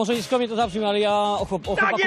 Może nieskromnie to zabrzmi, ale ja o, chłop, o chłopaków,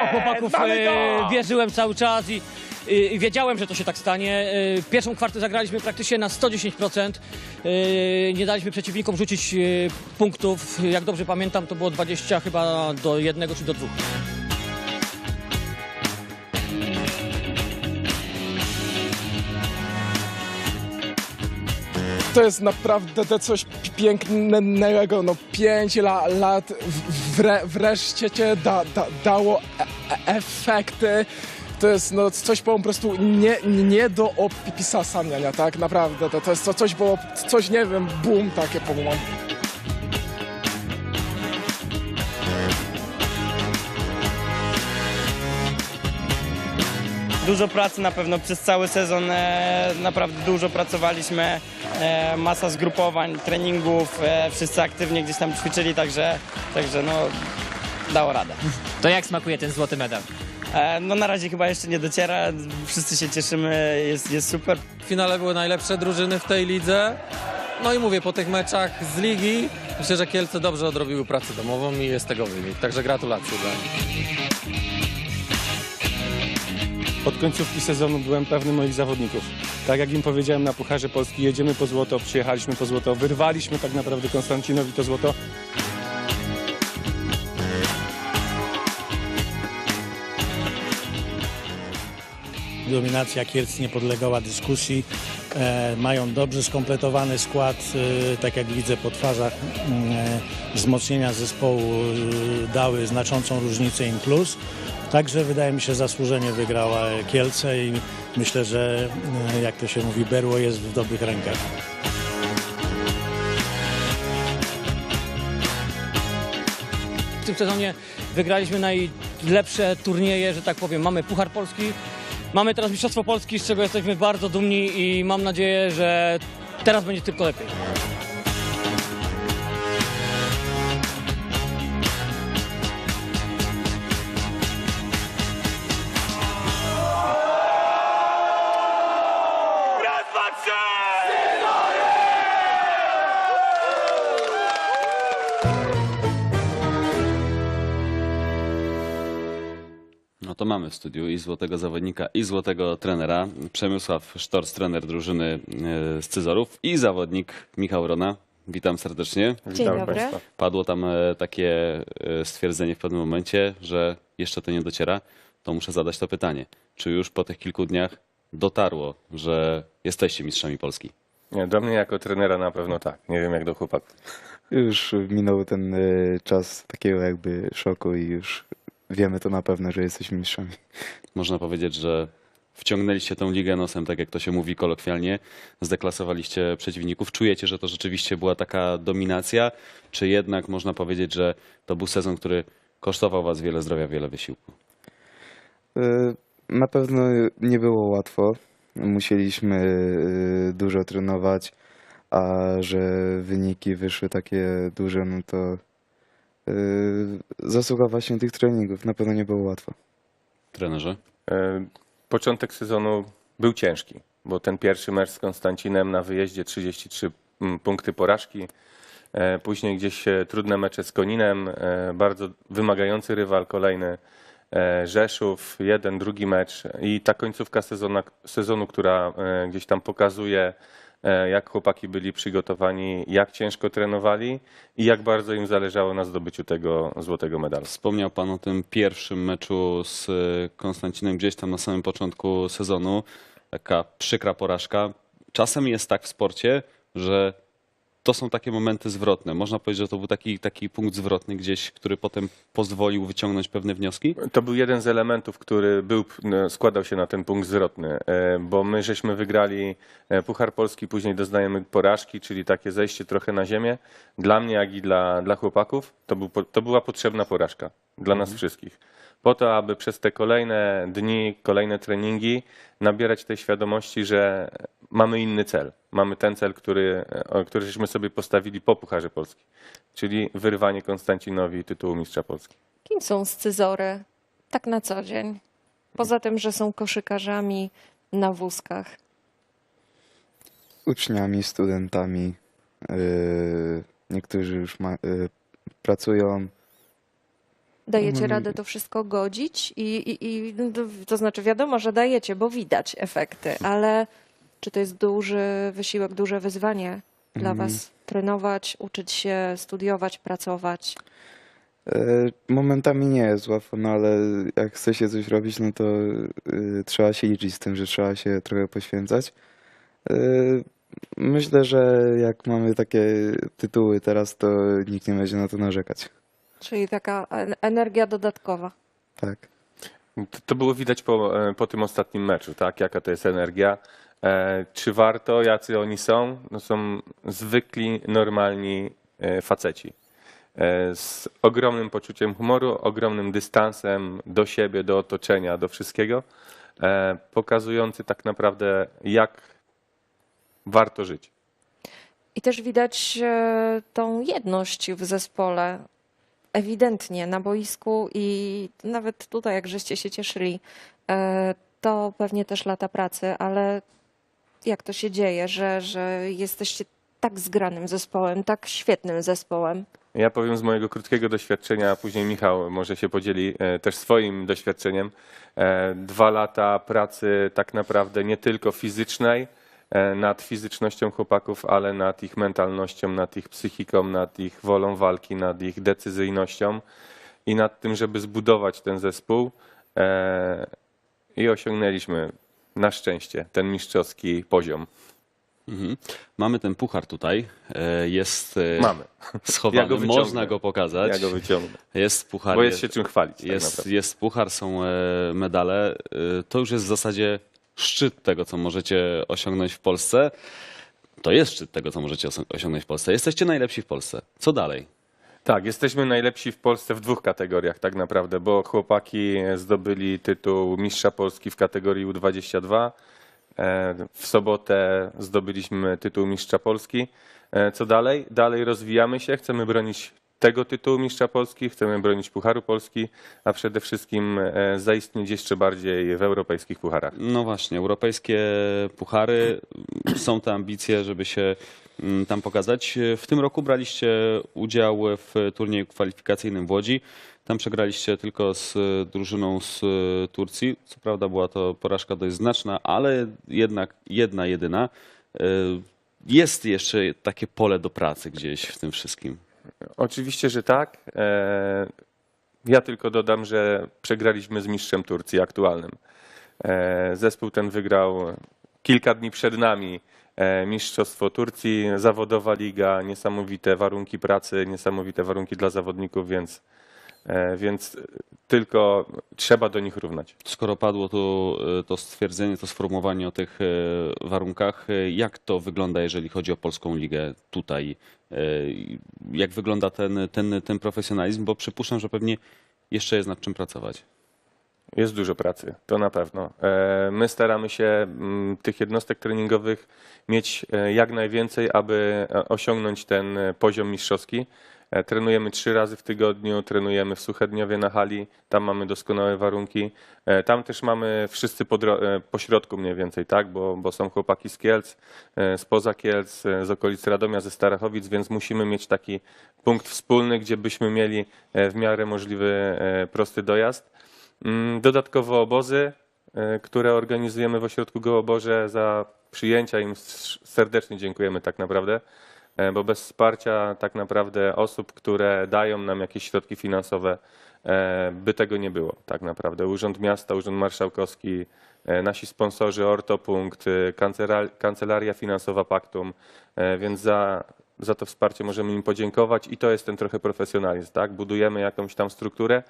o, o chłopaków Mamy e, to! wierzyłem cały czas i, i, i wiedziałem, że to się tak stanie. E, pierwszą kwartę zagraliśmy praktycznie na 110%. E, nie daliśmy przeciwnikom rzucić e, punktów. Jak dobrze pamiętam, to było 20 chyba do jednego czy do dwóch. To jest naprawdę coś pięknego. No pięć la, lat wre, wreszcie cię da, da, dało e, e, efekty. To jest no, coś po prostu nie, nie do opisania, tak? Naprawdę. To, to jest co- coś było, coś nie wiem, boom takie po prostu. Dużo pracy na pewno przez cały sezon, e, naprawdę dużo pracowaliśmy, e, masa zgrupowań, treningów, e, wszyscy aktywnie gdzieś tam ćwiczyli, także, także no dało radę. To jak smakuje ten złoty medal? E, no na razie chyba jeszcze nie dociera, wszyscy się cieszymy, jest, jest super. W finale były najlepsze drużyny w tej lidze. No i mówię, po tych meczach z ligi myślę, że Kielce dobrze odrobiły pracę domową i jest tego wynik. Także gratulacje dla nich. Od końcówki sezonu byłem pewny moich zawodników. Tak jak im powiedziałem na Pucharze Polski, jedziemy po złoto, przyjechaliśmy po złoto, wyrwaliśmy tak naprawdę Konstancinowi to złoto. Dominacja Kielc nie podlegała dyskusji. E, mają dobrze skompletowany skład, e, tak jak widzę po twarzach. E, wzmocnienia zespołu e, dały znaczącą różnicę im plus. Także wydaje mi się zasłużenie wygrała Kielce i myślę, że e, jak to się mówi, berło jest w dobrych rękach. W tym sezonie wygraliśmy najlepsze turnieje, że tak powiem. Mamy Puchar Polski, mamy teraz Mistrzostwo Polski, z czego jesteśmy bardzo dumni i mam nadzieję, że teraz będzie tylko lepiej. To mamy w studiu i złotego zawodnika, i złotego trenera. Przemysław Sztorc, trener drużyny e, z Cyzorów i zawodnik Michał Rona. Witam serdecznie. Dzień dobry. Padło tam e, takie e, stwierdzenie w pewnym momencie, że jeszcze to nie dociera. To muszę zadać to pytanie. Czy już po tych kilku dniach dotarło, że jesteście mistrzami Polski? Nie, do mnie jako trenera na pewno tak. Nie wiem jak do chłopaków. Już minął ten y, czas takiego jakby szoku i już wiemy to na pewno, że jesteśmy mistrzami. Można powiedzieć, że wciągnęliście tę ligę nosem, tak jak to się mówi kolokwialnie, zdeklasowaliście przeciwników. Czujecie, że to rzeczywiście była taka dominacja, czy jednak można powiedzieć, że to był sezon, który kosztował was wiele zdrowia, wiele wysiłku? Y, Na pewno nie było łatwo. Musieliśmy y, dużo trenować, a że wyniki wyszły takie duże, no to zasługa właśnie tych treningów. Na pewno nie było łatwo. Trenerze? E, Początek sezonu był ciężki, bo ten pierwszy mecz z Konstancinem na wyjeździe 33 mm, punkty porażki. E, Później gdzieś trudne mecze z Koninem, e, bardzo wymagający rywal kolejny. Rzeszów, jeden, drugi mecz i ta końcówka sezonu, sezonu która gdzieś tam pokazuje, jak chłopaki byli przygotowani, jak ciężko trenowali i jak bardzo im zależało na zdobyciu tego złotego medalu. Wspomniał pan o tym pierwszym meczu z y, Konstancinem gdzieś tam na samym początku sezonu. Taka przykra porażka. Czasem jest tak w sporcie, że to są takie momenty zwrotne. Można powiedzieć, że to był taki, taki punkt zwrotny gdzieś, który potem pozwolił wyciągnąć pewne wnioski? To był jeden z elementów, który był, no, składał się na ten punkt zwrotny, e, bo my żeśmy wygrali e, Puchar Polski, później doznajemy porażki, czyli takie zejście trochę na ziemię. Dla mnie, jak i dla, dla chłopaków, to, był, to była potrzebna porażka dla nas wszystkich. Po to, aby przez te kolejne dni, kolejne treningi nabierać tej świadomości, że mamy inny cel. Mamy ten cel, który, e, który żeśmy sobie postawili po Pucharze Polski, czyli wyrwanie Konstancinowi tytułu Mistrza Polski. Kim są scyzory tak na co dzień? Poza tym, że są koszykarzami na wózkach. Uczniami, studentami, y, niektórzy już ma, y, pracują, Dajecie Mm. radę to wszystko godzić i, i, i to znaczy wiadomo, że dajecie, bo widać efekty, ale czy to jest duży wysiłek, duże wyzwanie dla Mm. was? Trenować, uczyć się, studiować, pracować. E, Momentami nie jest łatwo, no ale jak chce się coś robić, no to y, trzeba się liczyć z tym, że trzeba się trochę poświęcać. E, Myślę, że jak mamy takie tytuły teraz, to nikt nie będzie na to narzekać. Czyli taka en- energia dodatkowa. Tak. To, to było widać po, e, po tym ostatnim meczu, tak? Jaka to jest energia. E, czy warto, jacy oni są? No są zwykli, normalni e, faceci. E, z ogromnym poczuciem humoru, ogromnym dystansem do siebie, do otoczenia, do wszystkiego, pokazujący tak naprawdę, jak warto żyć. I też widać tą jedność w zespole. Ewidentnie na boisku i nawet tutaj, jak żeście się cieszyli, to pewnie też lata pracy, ale jak to się dzieje, że, że jesteście tak zgranym zespołem, tak świetnym zespołem? Ja powiem z mojego krótkiego doświadczenia, a później Michał może się podzieli e, też swoim doświadczeniem. E, Dwa lata pracy tak naprawdę nie tylko fizycznej, e, nad fizycznością chłopaków, ale nad ich mentalnością, nad ich psychiką, nad ich wolą walki, nad ich decyzyjnością i nad tym, żeby zbudować ten zespół. I osiągnęliśmy na szczęście ten mistrzowski poziom. Mhm. Mamy ten puchar tutaj. e, Jest e, Mamy. schowany, Ja go wyciągnę. można go pokazać. Ja go wyciągnę. Jest puchar. Bo jest się czym chwalić. Tak jest, naprawdę. jest puchar, są e, medale. To już jest w zasadzie szczyt tego, co możecie osiągnąć w Polsce. To jest szczyt tego, co możecie osi- osiągnąć w Polsce. Jesteście najlepsi w Polsce. Co dalej? Tak, jesteśmy najlepsi w Polsce w dwóch kategoriach tak naprawdę, bo chłopaki zdobyli tytuł Mistrza Polski w kategorii U22. E, W sobotę zdobyliśmy tytuł Mistrza Polski. E, Co dalej? Dalej rozwijamy się, chcemy bronić tego tytułu Mistrza Polski, chcemy bronić Pucharu Polski, a przede wszystkim e, zaistnieć jeszcze bardziej w europejskich pucharach. No właśnie, europejskie puchary. Są te ambicje, żeby się mm, tam pokazać. W tym roku braliście udział w turnieju kwalifikacyjnym w Łodzi. Tam przegraliście tylko z drużyną z Turcji. Co prawda była to porażka dość znaczna, ale jednak jedna, jedyna. Y, Jest jeszcze takie pole do pracy gdzieś w tym wszystkim. Oczywiście, że tak. E, Ja tylko dodam, że przegraliśmy z mistrzem Turcji aktualnym. E, Zespół ten wygrał kilka dni przed nami e, Mistrzostwo Turcji, zawodowa liga, niesamowite warunki pracy, niesamowite warunki dla zawodników, więc, więc tylko trzeba do nich równać. Skoro padło tu y, to stwierdzenie, to sformułowanie o tych y, warunkach, jak to wygląda, jeżeli chodzi o polską ligę tutaj? Jak wygląda ten, ten, ten profesjonalizm? Bo przypuszczam, że pewnie jeszcze jest nad czym pracować. Jest dużo pracy, to na pewno. E, My staramy się mm, tych jednostek treningowych mieć e, jak najwięcej, aby e, osiągnąć ten e, poziom mistrzowski. E, Trenujemy trzy razy w tygodniu, trenujemy w Suchedniowie na hali, tam mamy doskonałe warunki. E, Tam też mamy wszyscy po, dro- e, mniej więcej, tak? bo, bo są chłopaki z Kielc, spoza Kielc, z okolic Radomia, ze Starachowic, więc musimy mieć taki punkt wspólny, gdzie byśmy mieli w miarę możliwy prosty dojazd. Mm, Dodatkowo obozy, które organizujemy w ośrodku Gołoborze za przyjęcia im serdecznie dziękujemy tak naprawdę, bo bez wsparcia tak naprawdę osób, które dają nam jakieś środki finansowe, e, by tego nie było tak naprawdę. Urząd Miasta, Urząd Marszałkowski, e, nasi sponsorzy Ortopunkt, e, kancela- Kancelaria Finansowa Paktum, e, więc za, za to wsparcie możemy im podziękować i to jest ten trochę profesjonalizm, tak? Budujemy jakąś tam strukturę,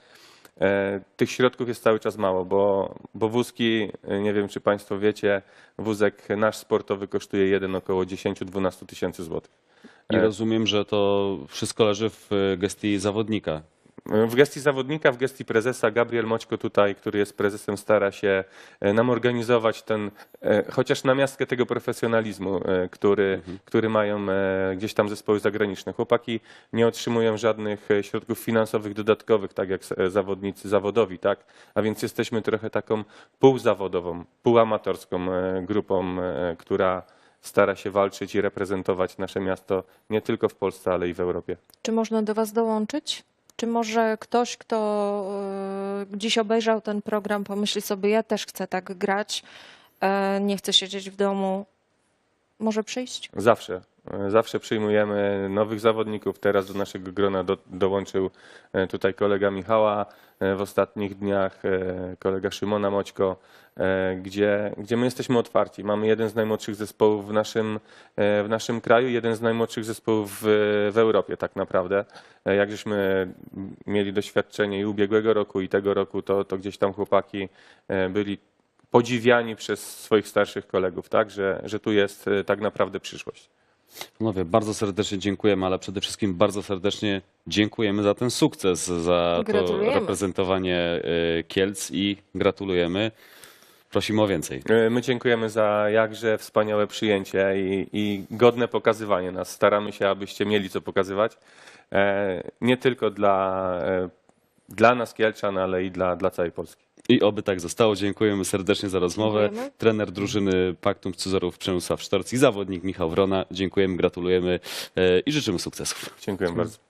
E, Tych środków jest cały czas mało, bo, bo wózki, e, nie wiem czy Państwo wiecie, wózek nasz sportowy kosztuje jeden około 10-12 tysięcy złotych. I E. rozumiem, że to wszystko leży w y, gestii zawodnika. W gestii zawodnika, w gestii prezesa Gabriel Moćko tutaj, który jest prezesem, stara się e, nam organizować ten, e, chociaż namiastkę tego profesjonalizmu, e, który, który mają e, gdzieś tam zespoły zagraniczne. Chłopaki nie otrzymują żadnych e, środków finansowych dodatkowych, tak jak e, zawodnicy zawodowi, tak? A więc jesteśmy trochę taką półzawodową, półamatorską e, grupą, e, która stara się walczyć i reprezentować nasze miasto nie tylko w Polsce, ale i w Europie. Czy można do was dołączyć? Czy może ktoś, kto e, dziś obejrzał ten program, pomyśli sobie, ja też chcę tak grać, e, nie chcę siedzieć w domu, może przyjść? Zawsze. Zawsze przyjmujemy nowych zawodników. Teraz do naszego grona do, dołączył e, tutaj kolega Michała e, w ostatnich dniach, e, kolega Szymona Moćko, gdzie, gdzie my jesteśmy otwarci. Mamy jeden z najmłodszych zespołów w naszym, w naszym kraju, jeden z najmłodszych zespołów w, w Europie tak naprawdę. Jak żeśmy mieli doświadczenie i ubiegłego roku i tego roku, to, to gdzieś tam chłopaki byli podziwiani przez swoich starszych kolegów, tak, że, że tu jest tak naprawdę przyszłość. Panowie, bardzo serdecznie dziękujemy, ale przede wszystkim bardzo serdecznie dziękujemy za ten sukces, za to Gratulujemy. reprezentowanie y, Kielc i gratulujemy. Prosimy o więcej. E, My dziękujemy za jakże wspaniałe przyjęcie i, i godne pokazywanie nas. Staramy się, abyście mieli co pokazywać. E, Nie tylko dla, e, dla nas Kielczan, ale i dla, dla całej Polski. I oby tak zostało. Dziękujemy serdecznie za rozmowę. Dziękujemy. Trener drużyny Paktum Cezarów Przemysław Sztorc i zawodnik Michał Wrona. Dziękujemy, gratulujemy e, i życzymy sukcesów. Dziękuję bardzo.